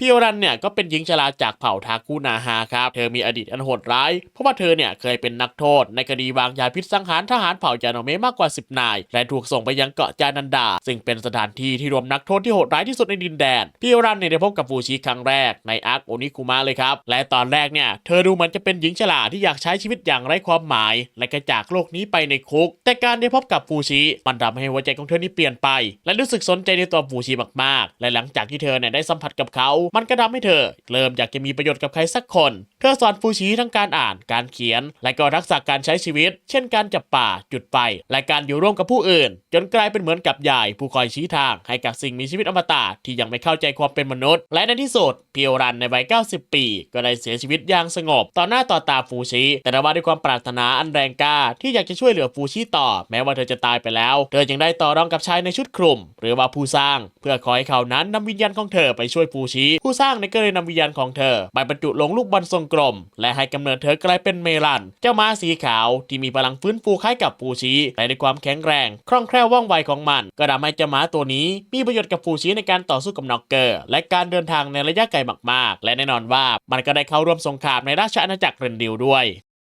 พี่โอรันเนี่ยก็เป็นหญิงชราจากเผ่าทาคุนาฮาครับ เธอมีอดีตอันโหดร้าย เพราะว่าเธอเนี่ยเคยเป็นนักโทษ ในคดีวางยาพิษสังหารทหารเผ่ายาโนเมมากกว่า 10 นาย และถูกส่งไปยังเกาะจานันดา ซึ่งเป็นสถานที่ที่รวมนักโทษที่โหดร้ายที่สุดในดินแดน พี่โอรันเนี่ยได้พบกับฟูชิครั้งแรกในอาร์คโอนิคุมะเลยครับ และตอนแรกเนี่ยเธอดูเหมือนจะเป็นหญิงฉลาที่อยากใช้ชีวิตอย่างไร้ความหมาย และก็จากโลกนี้ไปในคุก แต่การได้พบกับฟูชิมันทำให้หัวใจของเธอนี่เปลี่ยนไป และรู้สึกสนใจในตัวฟูชิมากๆ และหลังจากที่เธอเนี่ยได้สัมผัสกับเขามันก็ทำให้เธอ เริ่มอยากจะมีประโยชน์กับใครสักคน เธอสอนฟูชิทั้งการอ่าน การเขียน และก็ทักษะการใช้ชีวิต เช่นการจับป่า จุดไฟและการอยู่ร่วมกับผู้อื่น จนกลายเป็นเหมือนกับยายผู้คอยชี้ทาง ให้กับสิ่งมีชีวิตอมตะที่ยังไม่เข้าใจความเป็นมนุษย์ และในที่สุดเพียวรันในวัย 90 ปี ก็ได้เสียชีวิตอย่างสงบ ต่อหน้าต่อตาฟูชิแต่ว่าด้วยความปรารถนาอันแรงกล้าที่อยากจะช่วยเหลือฟูชิต่อ แม้ว่าเธอจะตายไปแล้ว เธอยังได้ต่อรองกับชายในชุดคลุม หรือว่าผู้สร้าง เพื่อขอให้เขานั้นนำวิญญาณของเธอไปช่วยฟูชิผู้สร้างในก็เลยนำวิญญาณของเธอไปบรรจุลงลูกบอลทรงกลม และให้กำเนิดเธอกลายเป็นเมลัน เจ้าม้าสีขาวที่มีพลังฟื้นฟูคล้ายกับฟูชีแต่ในความแข็งแรง คล่องแคล่วว่องไวของมัน ก็ทำให้เจ้าม้าตัวนี้ มีประโยชน์กับฟูชีในการต่อสู้กับน็อกเกอร์ และการเดินทางในระยะไกลมากๆ และแน่นอนว่ามันก็ได้เข้าร่วมสงครามในราชอาณาจักรเรนดิลด้วย